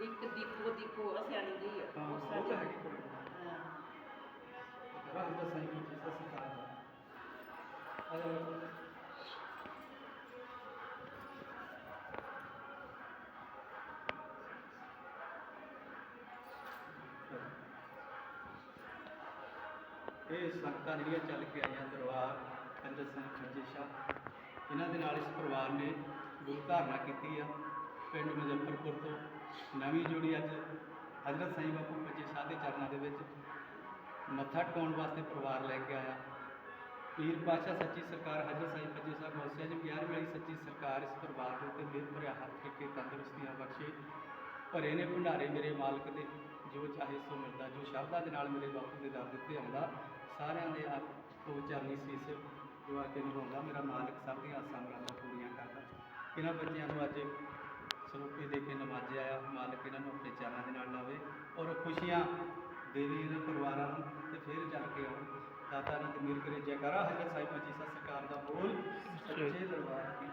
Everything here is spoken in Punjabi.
ਇੱਕ ਦੀਪੋ ਦੀਪੋ ਅਸਿਆਣੀ ਦੀ ਆ। ਹਾਂ ਉਹ ਉਹ ਸਾਡੇ ਤਾਂ ਹੈਗੀ। ਕੋਈ ਹਾਂ। ਰਾਹ ਦਾ ਸਹੀ ਵਿੱਚ ਇਸ ਸਿਖਾਇਆ ਅਰੇ ਇਹ ਸੰਗਤਾਂ ਜਿਹੜੀਆਂ ਚੱਲ ਕੇ ਆਈਆਂ ਦਰਬਾਰ ਕੰਜਰ ਸਿੰਘ ਖੰਜੇ ਸ਼ਾਹ ਇਹਨਾਂ ਦੇ ਨਾਲ ਇਸ ਪਰਿਵਾਰ ਨੇ ਗੁਰੂ ਧਾਰਨਾ ਕੀਤੀ ਆ। ਪਿੰਡ ਮੁਜ਼ੱਫਰਪੁਰ ਤੋਂ ਨਵੀਂ ਜੋੜੀ ਅੱਜ ਹਜ਼ਰਤ ਸਾਈਂ ਬਾਪੂ ਖੰਜੇ ਸ਼ਾਹ ਦੇ ਚਰਨਾਂ ਦੇ ਵਿੱਚ ਮੱਥਾ ਟਿਕਾਉਣ ਵਾਸਤੇ ਪਰਿਵਾਰ ਲੈ ਕੇ ਆਇਆ। ਪੀਰ ਪਾਸ਼ਾ ਸੱਚੀ ਸਰਕਾਰ, ਹਜ਼ਰਤ ਸਾਈਂ ਖੰਜੇ ਸਾਹਿਬ ਗੋਸਿਆ ਜੀ 11ਵੀਂ ਵਾਲੀ ਸੱਚੀ ਸਰਕਾਰ ਇਸ ਪਰਿਵਾਰ ਦੇ ਉੱਤੇ ਮਿਹਰ ਭਰਿਆ ਹੱਥ ਰੱਖ ਕੇ ਤੰਦਰੁਸਤੀਆਂ ਬਖਸ਼ੇ। ਭਰੇ ਨੇ ਭੰਡਾਰੇ ਮੇਰੇ ਮਾਲਕ ਦੇ, ਜੋ ਚਾਹੇ ਸੋ ਮਿਲਦਾ, ਜੋ ਸ਼ਬਦਾਂ ਦੇ ਨਾਲ ਮੇਰੇ ਬਾਪੂ ਦੇ ਦਰ ਦਿੱਤੇ ਆਉਂਦਾ, ਸਾਰਿਆਂ ਦੇ ਆਪ ਤੋਂ ਚਰਨੀ ਸੀਸ ਜੋ ਆ ਕੇ ਨਿਭਾਉਂਦਾ, ਮੇਰਾ ਮਾਲਕ ਸਭ ਦੀਆਂ ਆਸਾਂ ਮੁਰਾਦਾਂ ਪੂਰੀਆਂ ਕਰਦਾ। ਇਹਨਾਂ ਬੱਚਿਆਂ ਨੂੰ ਅੱਜ ਸਰੂਪੀ ਦੇ ਕੇ ਨਮਾਜ਼ੇ ਆਇਆ ਮਾਲਕ ਇਹਨਾਂ ਨੂੰ ਆਪਣੇ ਚਰਨਾਂ ਦੇ ਨਾਲ ਲਾਵੇ ਔਰ ਖੁਸ਼ੀਆਂ ਦੇਵੀ ਇਹਨਾਂ ਪਰਿਵਾਰਾਂ ਨੂੰ ਤੇ ਫਿਰ ਜਾ ਕੇ ਆਉਣ। ਦਾਤਾ ਨਾਲ ਮਿਲ ਕਰੇ ਜੈਕਾਰਾ ਹਜ਼ਰਤ ਸਾਹਿਬ ਜੀ ਸਤਿ ਸਰਕਾਰ ਦਾ ਬੋਲ। ਸੱਚੇ ਦਰਬਾਰ ਦੀ।